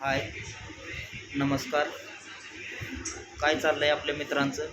हाय नमस्कार. काय चाललंय आपल्या मित्रांचं?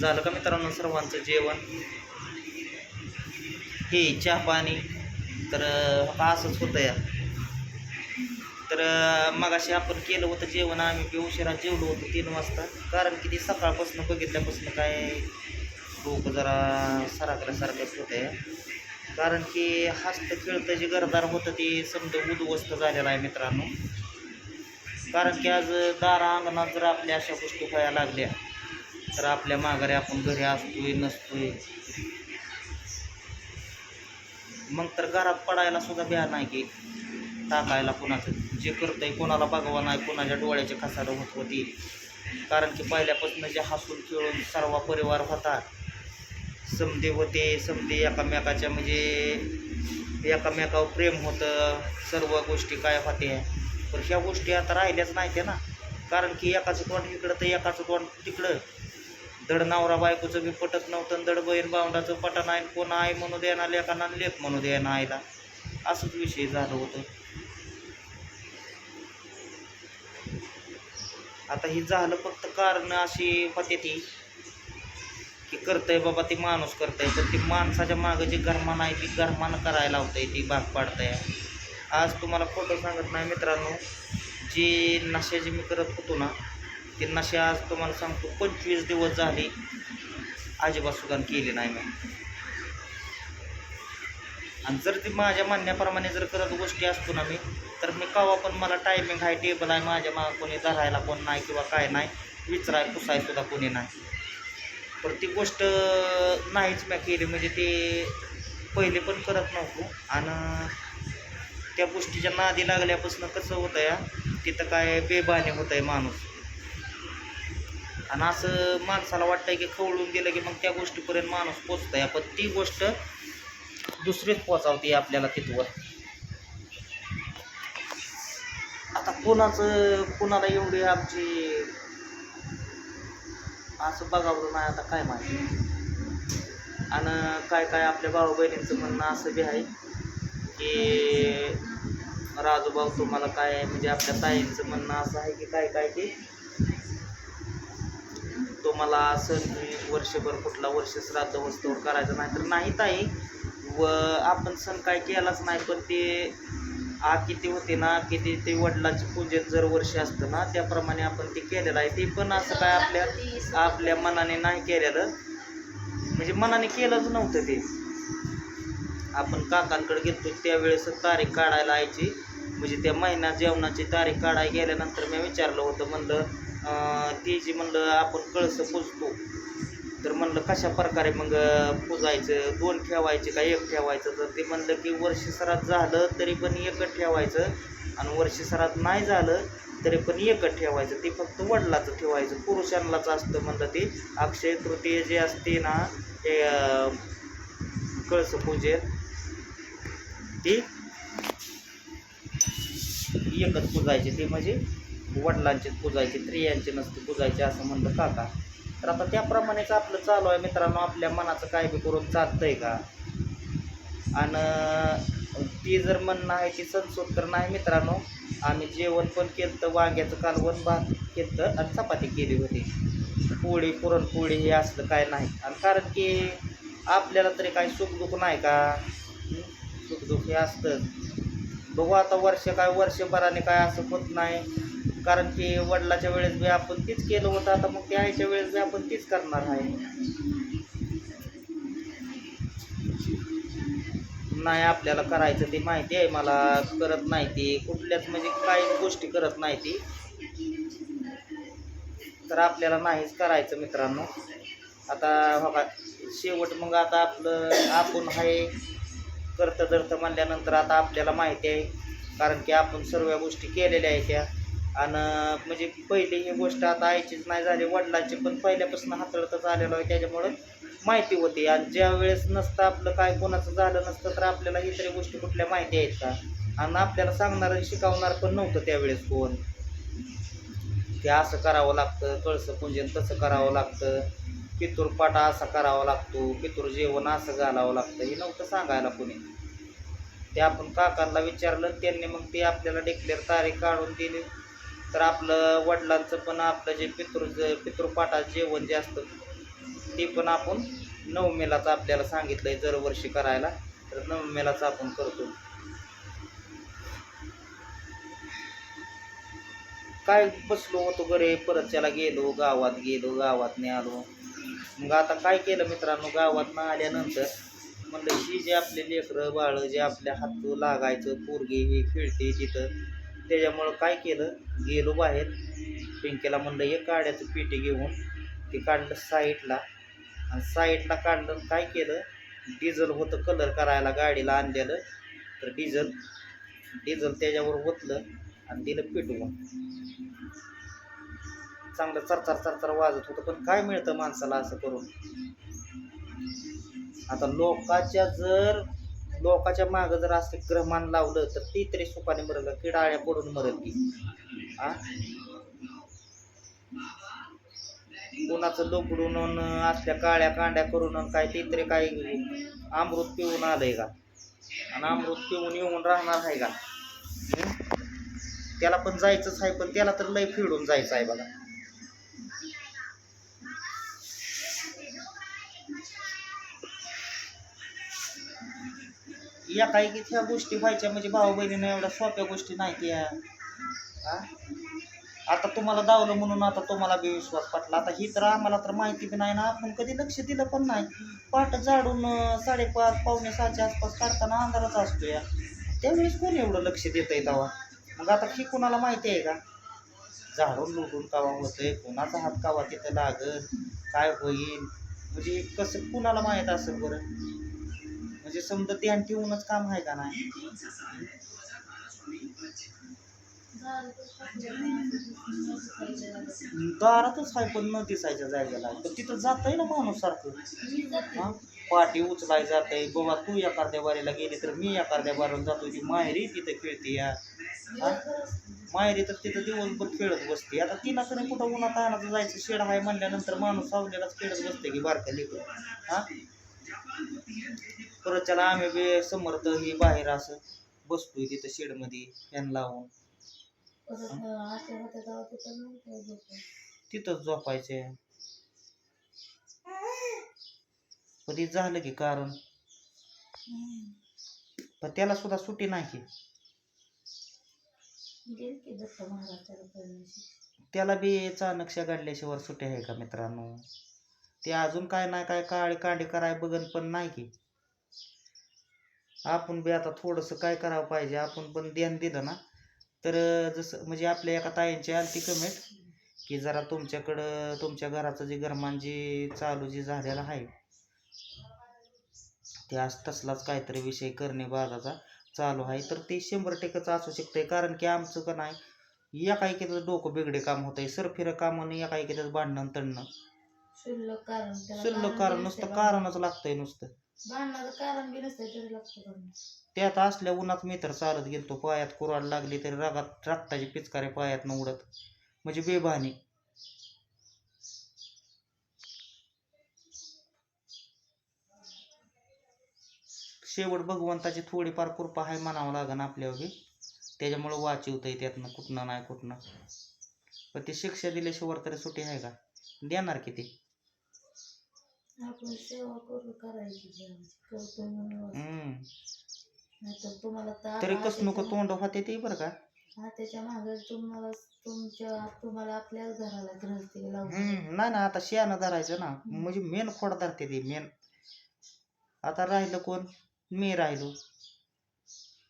झालं का मित्रांनो सर्वांचं जेवण? हे चहा पाणी. तर असंच होतं या तर मगाशी आपण केलं होतं जेवण आम्ही बी उशिरा जेवलो होतो तीन वाजता. कारण की ती सकाळपासून बघितल्यापासून काय डोकं जरा सराकल्यासारखंच होतं आहे कारण की हस्त खेळतं जे गरदार होतं ते समजा उद्ध्वस्त झालेलं आहे मित्रांनो. कारण की आज दारा अंगणात जर आपल्या अशा गोष्टी व्हायला लागल्या तर आपल्या माघारी आपण घरी असतोय नसतोय. मग तर घरात पडायला सुद्धा भ्या नाही की टाकायला कुणाचं. जे करतंय कोणाला बघावा नाही कोणाच्या डोळ्याचे खसारं होत होती. कारण की पहिल्यापासून जे हसून खेळून सर्व परिवार होता. समदे होते समदे एकामेकाच्या म्हणजे एकामेकावर प्रेम होतं सर्व गोष्टी काय होते पण ह्या गोष्टी आता राहिल्याच नाही त्या ना. कारण की एकाचं तोंड इकडं तर एकाचं तोंड तिकडं. धड नवरा बायकोचं बी पटत नव्हतं आणि धड बहीण भावंडाचं पटा नाही कोण आहे म्हणू द्याना लेखांना लेख म्हणू द्याना आईला. असंच विषय झालं होतं. आता ही झालं फक्त कारण अशी होते ती की करतंय बाबा ती माणूस करतंय. पण ती माणसाच्या मागं जी गरमान आहे ती गरमानं करायला होतंय ती भाग पाडतंय. आज तुम्हाला फोटो सांगत नाही मित्रांनो जी नशा मी करत होतो ना ती नशा आज तुम्हाला सांगतो पंचवीस दिवस झाली अजिबात सुद्धा केली नाही मी. आणि जर ती माझ्या म्हणण्याप्रमाणे जर करत गोष्टी असतो ना मी तर मी कवा पण मला टायमिंग आहे टेबल आहे माझ्या मागं कोणी धरायला कोण नाही किंवा काय नाही विचाराय पुसाय सुद्धा कोणी नाही. पण ती गोष्ट नाहीच मी केली म्हणजे ते पहिले पण करत नव्हतो. आणि त्या गोष्टीच्या नादी लागल्यापासून कसं होतं या तिथं काय बेबाने होत आहे माणूस. आणि असं माणसाला वाटतंय की खवळून गेलं की मग त्या गोष्टीपर्यंत माणूस पोचत आहे पण ती गोष्ट दुसरीच पोचावते आपल्याला तिथवर. आता कोणाचं कोणाला एवढी आमची असं बघावलं नाही आता काय माहिती. आणि काय काय आपल्या भाऊ बहिणींचं म्हणणं असं बी आहे की राजूभाऊ तुम्हाला काय म्हणजे आपल्या ताईंचं म्हणणं असं आहे की काय काय की तुम्हाला सण वर्षभर कुठला वर्ष श्राद्ध वस्तूवर करायचं नाही तर नाही ताई. व आपण सण काय केलाच नाही पण ते आ किती होते ना किती ते वडिलांचे पूजन जर वर्ष असतं ना त्याप्रमाणे आपण ते केलेलं आहे. ते पण असं काय आपल्या आपल्या मनाने नाही केलेलं. म्हणजे मनाने केलंच नव्हतं ते. आपण काकांकडे गेलतो त्यावेळेस तारीख काढायला यायची. म्हणजे त्या महिन्यात जेवणाची तारीख काढायला गेल्यानंतर मी विचारलं होतं म्हणलं ती जी म्हणलं आपण कळसं पुजतो. तर म्हणलं कशा प्रकारे मग पुजायचं? दोन ठेवायचे का एक ठेवायचं? तर ते म्हणलं की वर्षसरात झालं तरी पण एकच ठेवायचं आणि वर्षसरात नाही झालं तरी पण एकच ठेवायचं. ते फक्त वडिलाचं ठेवायचं पुरुषांनाच असतं म्हणलं ते. अक्षय तृतीय जे असते ना ते कळस पूजेत ती एकच म्हणजे पुजायचे. ते म्हणजे वडिलांचीच पूजायची स्त्रियांची नसते पूजायची असं म्हणलं काका. तर आता त्याप्रमाणेच आपलं चालू आहे मित्रांनो. आपल्या मनाचं काय बी करून चालतंय का? आणि ती जर म्हणणं आहे ती संस्कृत तर नाही मित्रांनो. आम्ही जेवण पण केलं तर वांग्याचं कालवण भात केलं आणि चपाती केली होती. पोळी पुरणपोळी हे असलं काय नाही. आणि कारण की आपल्याला तरी काही सुखदुःख नाही का? सुखदुःख हे असतं बघू आता वर्ष काय वर्षभराने काय असं होत नाही. कारण की वडिलाच्या वेळेस बी आपण तीच केलं होतं आता मग ते आईच्या वेळेस बी आपण तीच करणार आहे. नाही आपल्याला करायचं ते माहिती आहे मला करत नाही ती. कुठल्याच म्हणजे काही गोष्टी करत नाही ती. तर आपल्याला नाहीच करायचं मित्रांनो. आता बघा शेवट मग आता आपलं आपण आहे करतं धरतं म्हणल्यानंतर आता आपल्याला माहिती आहे. कारण की आपण सर्व गोष्टी केलेल्या आहेत त्या. आणि म्हणजे पहिली ही गोष्ट आता आईचीच नाही झाली वडिलांची पण पहिल्यापासून हाताळतच आलेलो आहे त्याच्यामुळं माहिती होती. आणि ज्या वेळेस नसतं आपलं काय कोणाचं झालं नसतं तर आपल्याला ही तरी गोष्टी कुठल्या माहिती आहेत का? आणि आपल्याला सांगणार शिकवणार पण नव्हतं त्यावेळेस कोण. ते असं करावं लागतं कळसं पूजन तसं करावं लागतं पितूरपाटा असा करावा लागतो पितूर जेवण असं घालावं लागतं हे नव्हतं सांगायला कोणी. ते आपण काकांना विचारलं त्यांनी मग ते आपल्याला डिक्लेअर तारीख काढून दिली. तर आपलं वडिलांचं पण आपलं जे पितृ पितृपाठाचं जेवण जे असतं ते पण आपण नवमेलाचं आपल्याला सांगितलंय दरवर्षी करायला. तर नवमेलाच आपण करतो. काय बसलो होतो घरी? परत त्याला गेलो गावात गेलो गावात आलो मग आता काय केलं मित्रांनो? गावात आल्यानंतर म्हणलं ही जे आपले लेकरं बाळं जे आपल्या हात लागायचं पोरगी हे खेळते तिथं त्याच्यामुळं काय केलं गेलो बाहेर. पिंकेला म्हणलं एक काड्याचं पेटी घेऊन ते काढलं साईडला. आणि साईडला काढलं काय केलं डिझेल होतं कलर करायला गाडीला आणलेलं. तर डिझेल डिझेल त्याच्यावर ओतलं आणि दिलं पेटवून चांगलं चरचार चरचार वाजत होतं पण काय मिळतं माणसाला असं करून? आता लोकाच्या जर लोकाच्या मागं जर असं ग्रहमान लावलं तर ती तरी सुखाने मरल की किडाळ्या पडून मरल की आ? कोणाचं लोकडून अन असल्या काळ्या कांड्या करून अन काय ते तरी काय अमृत पिऊन आलंय का? आणि अमृत पिऊन येऊन राहणार आहे का? त्याला पण जायचंच आहे पण त्याला तर लय फिरून जायचं आहे बघा. या ह्या गोष्टी व्हायच्या म्हणजे भाऊ बहिणीनं एवढ्या सोप्या गोष्टी नाही त्या. आता तुम्हाला दावलं म्हणून आता तुम्हाला बी विश्वास पटला. आता ही तर आम्हाला तर माहिती बी नाही ना. आपण कधी लक्ष दिलं पण नाही. पाठ झाडून साडेपाच पावणे सहाच्या आसपास काढताना अंधारच असतो या. त्यावेळेस कोण एवढं लक्ष देत आहे तेव्हा मग आता ही कुणाला माहिती आहे का? झाडून लुटून कावा होतंय. कोणाचा हात कावा तिथं लागल? काय होईल? म्हणजे कसं कुणाला माहीत असेल बरं? म्हणजे समजा ध्यान ठेवूनच काम आहे का नाही? दारातच आहे पण न दिसायच्या जायला पण तिथं जातंय ना माणूस सारखं? हा? पाठी उचलाय जातंय. बाबा तू एखाद्या वारीला गेली तर मी एखाद्या वारीला जातो. ती माहेरी तिथं खेळते या हा? माहेरी तर तिथं दिवसभर खेळत बसते. आता तिला तरी कुठं उन्हात आणायचं जायचं? शेड आहे म्हणल्यानंतर माणूस सावलेलाच खेळत बसते की बारक्या लेकरं. हा? परत त्याला आम्ही बी समर्थ ही बाहेर असं बसतोय तिथं शेडमध्ये फॅन लावून. तिथंच झोपायचे. कधी झालं की कारण. पण त्याला सुद्धा सुट्टी नाही. त्याला बी चाणक्ष्या गाडल्याशिवाय सुट्टी आहे का मित्रांनो? ते अजून काय नाही काय काळी कांडी कराय बघन पण नाही की. आपण बी आता थोडंसं काय करावं पाहिजे आपण पण ध्यान दिलं ना. तर जसं म्हणजे आपल्या एका ताईंची आलती कमेंट की जरा तुमच्याकडं तुमच्या घराचं जे गरमान जे चालू जे झालेलं आहे ते आज तसलाच काहीतरी विषय करणे बाजाचा चालू आहे. तर ते शंभर टक्केच असू शकतंय कारण की आमचं का नाही एका एकेच डोकं बिगडे काम होतंय. सरफिरं काम आणि एका एकेच भांडणं तणणं शुल्लक कारण त्याला शुल्लक कारण कारण बी नुसतं नसतंय कारणच लागतंय नुसतं. भांडणाचं कारण बी नसतंय तरी लागतं करणं त्यात असल्या उन्हात मी तर चालत गेलतो पायात कुराड लागली तरी रागात रक्ताची पिचकारे पायात न उडत. म्हणजे बेभानी. शेवट भगवंताची थोडीफार कृपा आहे म्हणावं लागन आपल्यावर बी. त्याच्यामुळं वाचिवतंय त्यातनं कुठनं नाही कुठनं. पण ती शिक्षा दिल्याशिवाय तरी सुटी आहे का? देणार किती आपण सेवा करू करायची देवाची. करतो म्हणून नाहीतर तुम्हाला तर कस नको तोंड होते ते बरं का? हाताच्या मागे तुम्हाला तुमच्या तुम्हाला आपल्याच घराला गृहस्थी लावून हम्म. नाही ना आता शियानं धरायचं ना. म्हणजे मेन खोड धरते ती मेन. आता राहिलं कोण? मी राहिलो.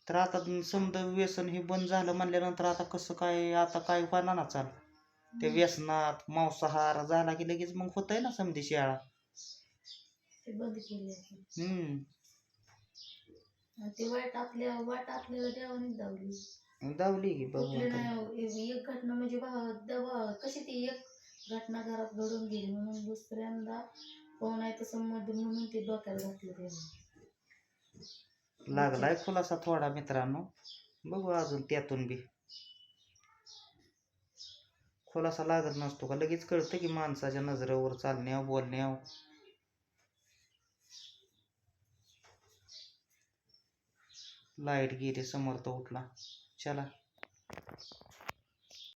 तर आता समजा व्यसन हे बंद झालं म्हणल्यानंतर आता कसं काय आता काय होणार ना चाल? ते व्यसनात मांसाहार झाला की लगेच मग होतंय ना समधी शाळा? ते बंद केले. हम्म. ते वाईट आपल्या वाट आपल्याला देवाने दावली दावली की कुठली बघू नाही एक घटना म्हणजे कशी ती एक घटना घरात घडून गेली म्हणून दुसऱ्यांदा पाहून आहे तसं मध्ये म्हणून ते डोक्यात घातलं त्याने. लागलाय खुलासा थोडा मित्रांनो. बघू अजून त्यातून बी. खुलासा लागत नसतो का? लगेच कळतं की माणसाच्या नजरेवर चालण्यावर बोलण्यावर लाइट गेली समर्थ उठला. चला.